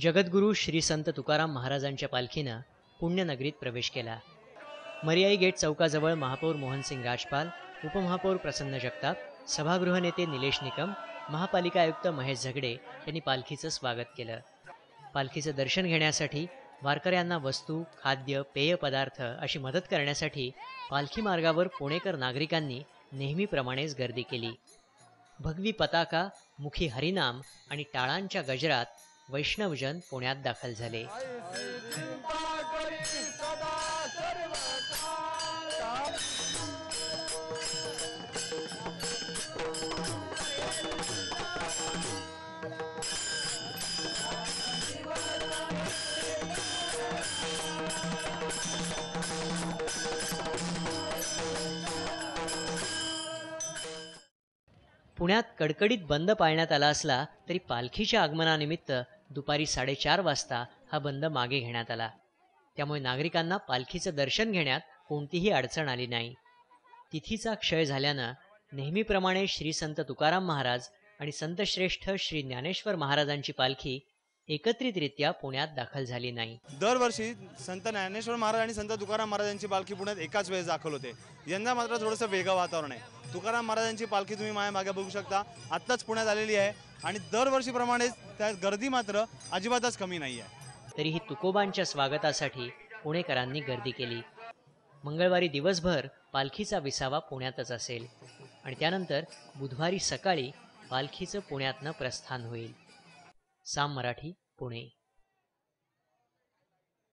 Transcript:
जगद्गुरू श्री संत तुकाराम महाराजांच्या पालखीनं पुण्यनगरीत प्रवेश केला. मर्याई गेट चौकाजवळ महापौर मोहनसिंग राजपाल उपमहापौर प्रसन्न जगताप सभागृह नेते निलेश निकम महापालिका आयुक्त महेश झगडे यांनी पालखीचं स्वागत केलं. पालखीचं दर्शन घेण्यासाठी वारकऱ्यांना वस्तू खाद्य पेय पदार्थ अशी मदत करण्यासाठी पालखी मार्गावर पुणेकर नागरिकांनी नेहमीप्रमाणेच गर्दी केली. भगवी पताका मुखी हरिनाम आणि टाळांच्या गजरात वैष्णवजन पुण्यात दाखल झाले. पुण्यात कडकडीत बंद पाळण्यात आला असला तरी पालखीच्या आगमनानिमित्त दुपारी साडेचार वाजता हा बंद मागे घेण्यात आला. त्यामुळे नागरिकांना पालखीचं दर्शन घेण्यात कोणतीही अडचण आली नाही. तिथीचा क्षय झाल्यानं नेहमीप्रमाणे श्री संत तुकाराम महाराज आणि संतश्रेष्ठ श्री ज्ञानेश्वर महाराजांची पालखी एकत्रितरित्या पुण्यात दाखल झाली नाही. दरवर्षी संत ज्ञानेश्वर महाराज आणि संत तुकाराम महाराजांची पालखी पुण्यात एकाच वेळेस दाखल होते. यंदा मात्र थोडंसं वेगळं वातावरण आहे. तुकाराम महाराजांची पालखी तुम्ही माझ्या मागे बघू शकता. आत्ताच पुण्यात आलेली आहे आणि दरवर्षीप्रमाणेच त्यात गर्दी मात्र अजिबातच कमी नाही आहे तरीही तुकोबांच्या स्वागतासाठी पुणेकरांनी गर्दी केली. मंगळवारी दिवसभर पालखीचा विसावा पुण्यातच असेल. आणि त्यानंतर बुधवारी सकाळी पालखीचं पुण्यातनं प्रस्थान होईल. साम मराठी पुणे.